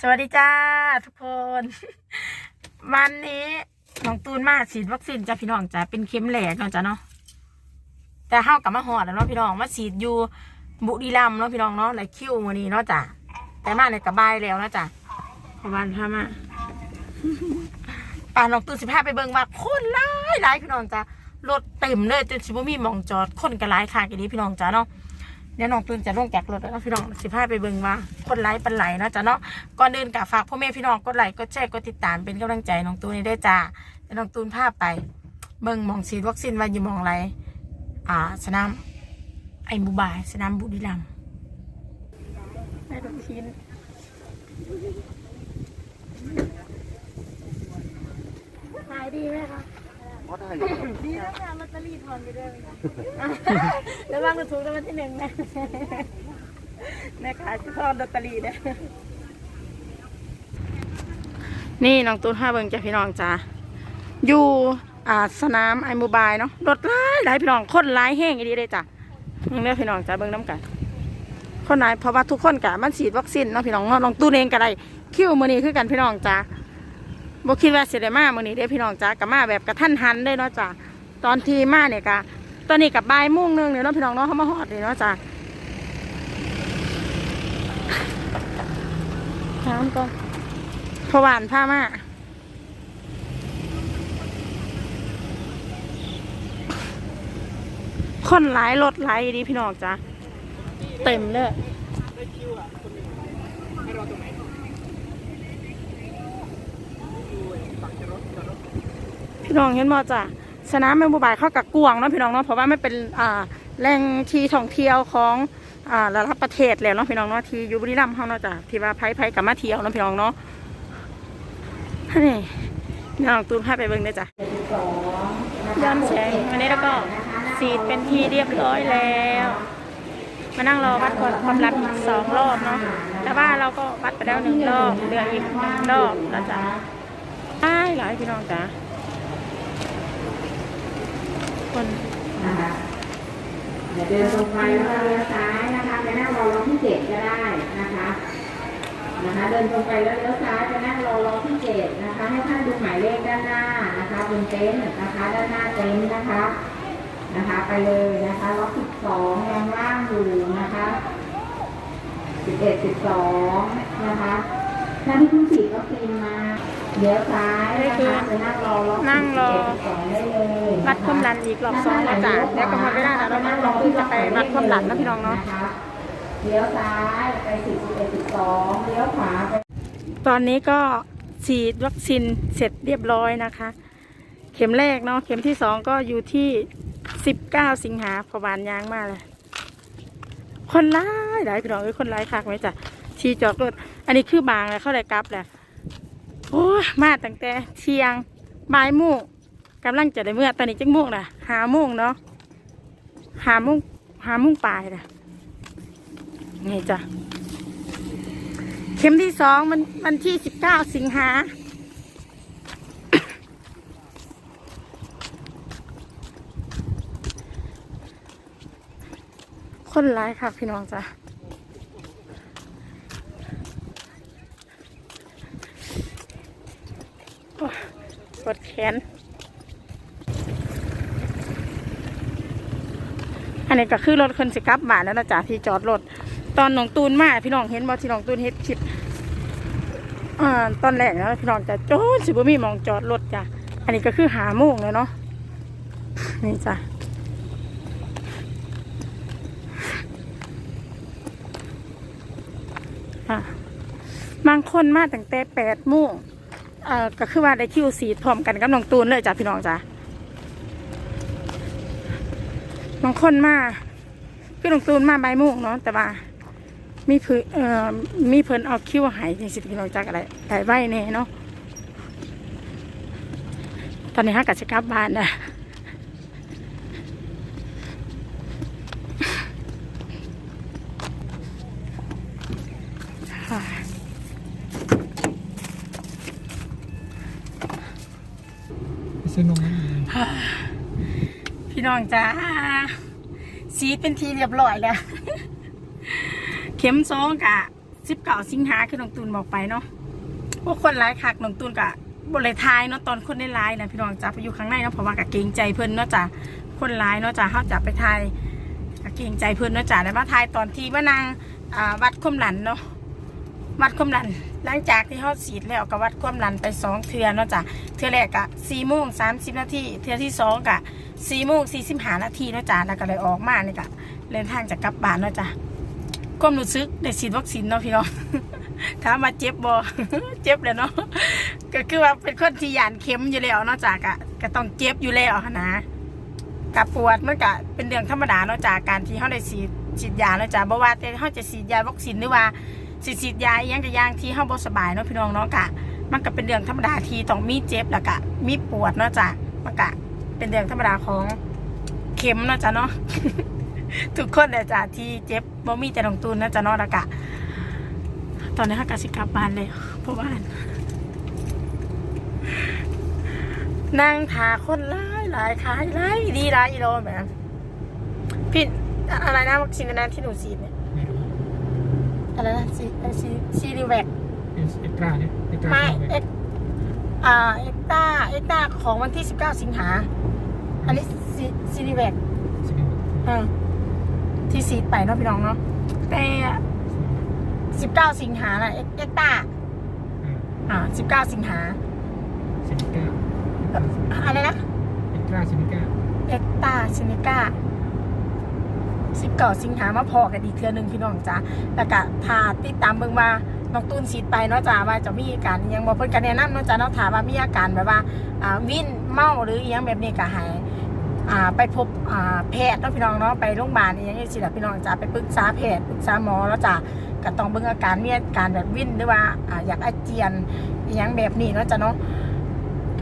สวัสดีจ้าทุกคน วันนี้น้องตูนมาฉีดวัคซีนจ้าพี่น้องจ้าเป็นเข็มแหลกเนาะจ้าเนาะแต่เฮากับมาหอดแล้วเนาะพี่น้องมาฉีดอยู่บุรีรัมย์เนาะพี่น้องเนาะและคิวมือนี้เนาะจ้าแต่มาในกระบายแล้วนะจ้าพอวันพามาป่าน้องตูนสิพาไปเบิ่งว่าคนหลายหลายพี่น้องจ้ารถเต็มเลยจนสิบ่มีมองจอดคนก็หลายค่ะกันนี้พี่น้องจ้าเนาะ เดี๋ยวน้องตูนจะลงจากรถแล้วพี่น้องสิพาไปเบิ่งว่าคนไลค์เป็นไหลเนาะจ้ะเนาะก่อนอื่นกับฝากพ่อแม่พี่น้องกดไลค์กดแชร์กดติดตามเป็นกำลังใจน้องตูนให้ได้วยจ้าเดี๋ยวน้องตูนพาไป เบิ่งหมองฉีดวัคซีนว่าอยู่หมองไรอ่า สนามไอ้บูบายสนามบุรีรัมย์ได้ทุกชิ้นขายดีไหมคะ ก็ได้อยู่ดีแล้วค่ะลอตเตอรี่ทอนไปด้วยแล้วว่างจะถูกรางวัลที่หนึ่งนะแม่ขายที่ทอนลอตเตอรี่เนี่ยนี่น้องตูนห้าเบิงจ้ะพี่น้องจ้าอยู่อ่าสนามไอโมบายเนาะรถหลายหลายพี่น้องคนหลายแห้งอีดีเลยจ้ะเบิ่งเด้อพี่น้องจ้าเบิงน้ำกันคนไหนเพราะว่าทุกคนกะมันฉีดวัคซีนเนาะพี่น้องเนาะน้องตูนเองก็ได้คิวมือนี้คือกันพี่น้องจ้า บ่คิดว่าเสิได้มามื้อนี้เด้พี่น้องจ้ากับมาแบบกระทันหันเลยเนาะจ้าตอนที่มาเนี่ยกะตอนนี้กับใบ่ายโมงหนึงเนี่ยเนาะพี่น้องเนาะเขามาฮอดเลยเนาะจ้าถามก่อนพวานพามาคนหลายรถหลายดีพี่น้องจ้าเต็มเลย น้องเห็นบ่จ้ะสนามแมงมุบายเข้ากับกวงเนาะพี่น้องเนาะเพราะว่าไม่เป็นอ่าแหล่งที่ท่องเที่ยวของอ่าระดับประเทศแล้วเนาะพี่น้องเนาะที่อยู่บุรีรัมย์เฮาเนาะจ้ะที่ว่าไผไผกับมาเที่ยวเนาะพี่น้องเนาะนี่น้องตูนพาไปเบิ่งเด้จ้ะย้อนแสงอันนี้แล้วก็สีดเป็นที่เรียบร้อยแล้ว มานั่งรอวัดความดันอีกสองรอบเนาะแต่ว่าเราก็วัดไปแล้วหนึ่งรอบเหลืออีกหนึ่งรอบแล้วจ้ะหลายหลายพี่น้องจ้ะ คนนะคะเดินตรงไปแล้วก็เลี้ยวซ้ายนะคะไปนั่งรอรถที่เจ็ดก็ได้นะคะนะคะ เดินตรงไปแล้วเลี้ยวซ้ายไปนั่งรอรถที่เจ็ดนะคะ ให้ท่านดูหมายเลขด้านหน้านะคะบนเต็นท์นะคะ ด้านหน้าเต็นท์นะคะนะคะ ไปเลยนะคะรถสิบสองยังว่างอยู่นะคะสิบเอ็ดสิบสองนะคะท่านที่เพิ่งฉีดวัคซีนมา เลี้ยวซ้ายนะคะไปนั่งรอรถนั่งรอ11 12ได้เลยวัดความดันอีกรอบสองแล้วจ้ะแล้วก็พอไม่ได้นะเรานั่งรอเพื่อจะไปวัดความดันนะพี่น้องเนาะเลี้ยวซ้ายไปสิบเอ็ดสิบสองเลี้ยวขวาไปตอนนี้ก็ฉีดวัคซีนเสร็จเรียบร้อยนะคะ เข็มแรกเนาะเข็มที่สองก็อยู่ที่สิบเก้าสิงหาพอบานยางมาเลยคนร้ายหลายพี่น้องเอ้ยคนร้ายคักไหมจ้ะชีจอดรถอันนี้คือบางแล้วเข้าได้กลับแหละ โอ้มาตั้งแต่เที่ยงบ่ายโมงกำลังจะได้เมื่อตอนนี้จังโมงน่ะหาโมงเนาะหาโมงหาโมงปลายน่ะนี่จ้ะเข็มที่สองมันมันที่สิบเก้าสิงหาคนร้ายค่ะพี่น้องจ้ะโอ้ย ปวดแขน อันนี้ก็คือรถคนสิกลับบ้านแล้วนะจ๊ะที่จอดรถ ตอนน้องตูนมาพี่น้องเห็นบ่ที่น้องตูนเฮ็ดคลิปอ่าตอนแรกนะพี่น้องจะโจนสิบ่มีมองจอดรถจ้ะ อันนี้ก็คือหาโมงแล้วเนาะ นี่จ้ะอะบางคนมาตั้งแต่แปดโมง เอ่อก็คือว่าได้คิวสีพร้อมกันกับน้องตูนเลยจ้ะพี่น้องจ้ะบางคนมาคือน้องตูนมาบ่ายโมงเนาะแต่ว่ามีเพื่นเอ่อมีเพิ่นเอาคิวหายจังสิพี่น้องจักอะไรได้ไว้แน่เนาะตอนนี้ฮักัจะกลับบ้านนะ เส้นนมพี่น้องจ้าสีดเป็นทีเรียบร้อยแล้ว เข็มสองกะสิบเก้าสิงหาคือน้องตูนบอกไปเนาะพวกคนร้ายคักน้องตูนกะบริทายเนาะตอนคนได้ร้ายนะพี่น้องจ้าไปอยู่ข้างในเนาะเพราะว่ากะเกรงใจเพิ่อนเนาะจ้ะคนร้ายเนาะจ้ะเขาจะไปทายกะเกรงใจเพิ่อนเนาะจ้ะแล้วมาทายตอนที่มานางวัดความดันเนาะ วัดความดันหลังจากที่เขาฉีดแล้วก็วัดความดันไปสองเทือเนาะจ้ะเทือแรกกะสี่โมงสามสิบนาทีเทือที่สองกะสี่โมงสี่สิบห้านาทีเนาะจ้ะแล้วก็เลยออกมาเนี่ยกะเดินทางจะกลับบ้านเนาะจ้ะความรู้สึกได้ฉีดวัคซีนเนาะพี่น้องถามมาเจ็บบ่เจ็บเลยเนาะก็คือว่าเป็นคนที่หยานเข็มอยู่แล้วเนาะจากอะก็ต้องเจ็บอยู่แล้วนนะกับปวดมันก็เป็นเรื่องธรรมดาเนาะจากการที่เขาได้ฉีดฉีดยาเนาะจากบ่ว่าแต่เขาจะฉีดยาวัคซีนหรือว่า ฉีดฉีดยาอหยังกับยางที่เขาบ่สบายเนาะพี่น้องเนาะกะ มันก็เป็นเรื่องธรรมดาที่ต้องมีเจ็บแล้วก็มีปวดเนาะจากมันก็เป็นเรื่องธรรมดาของเข็มเนาะจ้ะเนาะ ทุกคนเลยจ้ะที่เจ็บบ่มีแต่น้องตูนเนาะจ๊ะเนาะแล้วกะ ตอนนี้ฮักกะสิกลับบ้านเลยเพราะว่านั่งทาคนร้ายหลายขายหลายดีหลายอีโลแบบพี่อะไรนะวัคซีนนนั้นที่หนูฉีดเนี่ย อะไรนะซีซีซีรีแวคเอสเอ็กตร้าเนี่ยเอ็กตร้าไม่เข้าไปเอ็กอ่าเอ็กต้าเอ็กต้าของวันที่ 19 สิงหา อันนี้ซีซีรีแวคสิบเอ็ดเออที่ซีดไปเนาะพี่น้องเนาะแต่สิบเก้าสิงหาน่ะเอ็กเอ็กต้าอ่าอ่าสิบเก้าสิงหาสิบเก้าอะไรนะเอ็กตร้าสิบเก้าเอ็กต้าซินิก้า สิบเก้าสิงหามาพอกันอีกเทือหนึ่งพี่น้องจ้าแล้วก็ถ้าติดตามเบิ่งว่าน้องตูนฉีดไปเนาะจ้าว่าจะมีอาการยังบ่เพิ่นก็แนะนำเนาะจ้าเนาะถามว่ามีอาการแบบว่าอ่าวิ่นเมาหรืออิหยังแบบนี้ก็ให้อ่าไปพบอ่าแพทย์เนาะพี่น้องเนาะไปโรงพยาบาลอหยังจังซี่ล่ะพี่น้องจ้าไปปรึกษาแพทย์ปรึกษาหมอแล้วจ้าก็ต้องเบิ่งอาการมีอาการแบบวิ่นหรือว่าอ่าอยากอาเจียนอิหยังแบบนี้เนาะจ้าเนาะ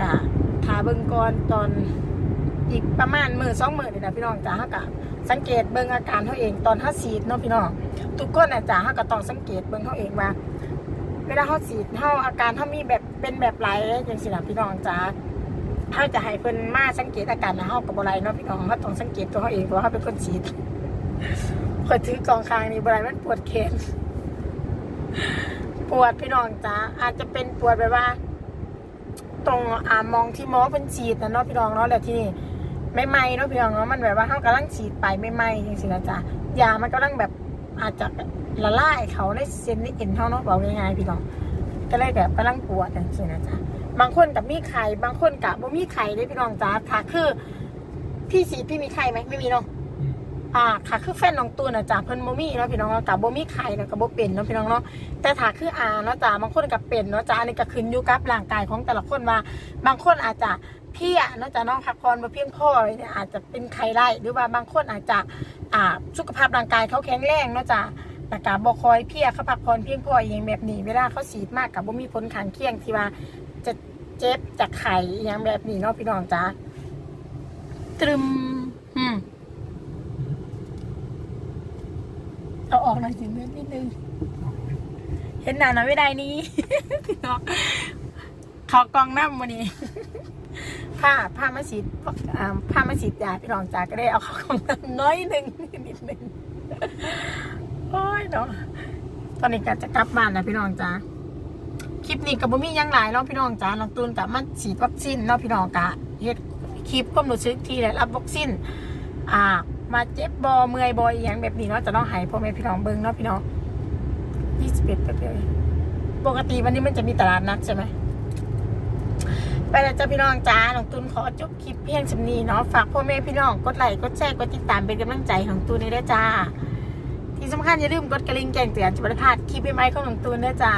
ก็ถ้าเบิ่งก่อนตอนอีกประมาณหมือสองหมือนี่นะพี่น้องจ้าฮะกะ สังเกตเบิ่งอาการเขาเองตอนเขาฉีดเนาะพี่น้องทุกคนน่ะจ้าฮะก็ต้องสังเกตเบิ่งเขาเองว่าเวลาเขาฉีดเขาอาการเขามีแบบเป็นแบบไรอย่างสินะพี่น้องจ้าเขาจะให้เพิ่นมาสังเกตอาการนะเขากับอะไรเนาะพี่น้องเขาต้องสังเกตตัวเขาเองเพราะเขาเป็นคนฉีดคอถือกองคางนี่บไรมันปวดแขนปวดพี่น้องจ้าอาจจะเป็นปวดแบบว่า ตรงอ่ามองที่หมอเป็นฉีดนะเนาะพี่น้องเนาะแล้วที่นี่ ไม่ไหม้เนาะพี่น้องเนาะมันแบบว่าเขากำลังฉีดไปไม่ไหม้จริงๆนะจ๊ะยามันกำลังแบบอาจจะละลายเขาในเส้นในเอ็นเขาเนาะบอกง่ายๆพี่น้องก็เลยแบบกำลังปวดจริงๆนะจ๊ะบางคนกับมีไข่บางคนกับบ่มีไข่เลยพี่น้องจ้าถ้าคือพี่ฉีดพี่มีไข่ไหมไม่มีเนาะอืมอ่าค่ะคือแฟนน้องตูนนะจ๊ะเพิ่นบ่มีเนาะพี่น้องเนาะกับบ่มีไข่เนาะกับบ่เป็นเนาะพี่น้องเนาะแต่ถ้าคืออาเนาะจ๊ะบางคนกับเป็นเนาะจ๊ะอันนี้ก็ขึ้นอยู่กับร่างกายของแต่ละคนว่า บางคนอาจจะเพลียเนาะจ๊ะน้องพักผ่อนบ่เพียงพอเนี่ยอาจจะเป็นไข้ได้หรือว่าบางคนอาจจะอ่าสุขภาพร่างกายเขาแข็งแรงเนาะจ๊ะแต่กาบ่คอยเพียเขาพักผ่อนเพียงพออย่างแบบนี้เวลาเขาฉีดมากกับบ่มีผลข้างเคียงที่ว่าจะเจ็บจากไข้อย่างแบบนี้เนาะพี่น้องจ๊ะตรึมอืมเอาออกหน่อยสิเมื่อนิดนึงเห็นหนาหน่อยไม่ได้นี่พี่น้องเขากองน้ำวันนี้ ผ้าผ้ามาฉีดผ้ามาฉีดยาพี่น้องจาก็ได้เอาเขากองน้ำน้อยหนึ่งนิดหนึ่งโอ้ยเนาะตอนนี้ก็จะกลับบ้านแล้วพี่น้องจ้าคลิปนี้กับบุมี่ยังหลายเนาะพี่น้องจ้าน้องตูนกับมันฉีดวัคซีนเนาะพี่น้องกะเฮ็ดคลิปความรู้สึกที่ได้รับวัคซีนอ่า มาเจ็บบอเมื่อยบออย่างแบบนี้เนาะจะต้องหายพ่อแม่พี่น้องเบิ้งเนาะพี่น้องยี่สิบเอ็ดแป๊บเดียวปกติวันนี้มันจะมีตลาดนัดใช่ไหม ไปแล้วจ้าพี่น้องจ้าหลวงตูนขอจบคลิปเพียงสำนีเนาะ ฝากพ่อแม่พี่น้องกดไลค์ กดแชร์ กดติดตามเป็นกำลังใจของตูนนี้ด้วยจ้า ที่สำคัญอย่าลืมกดกระลิ่งแจ้งเตือนจะไม่ได้พลาดคลิปใหม่ๆของหลวงตูนด้วยจ้า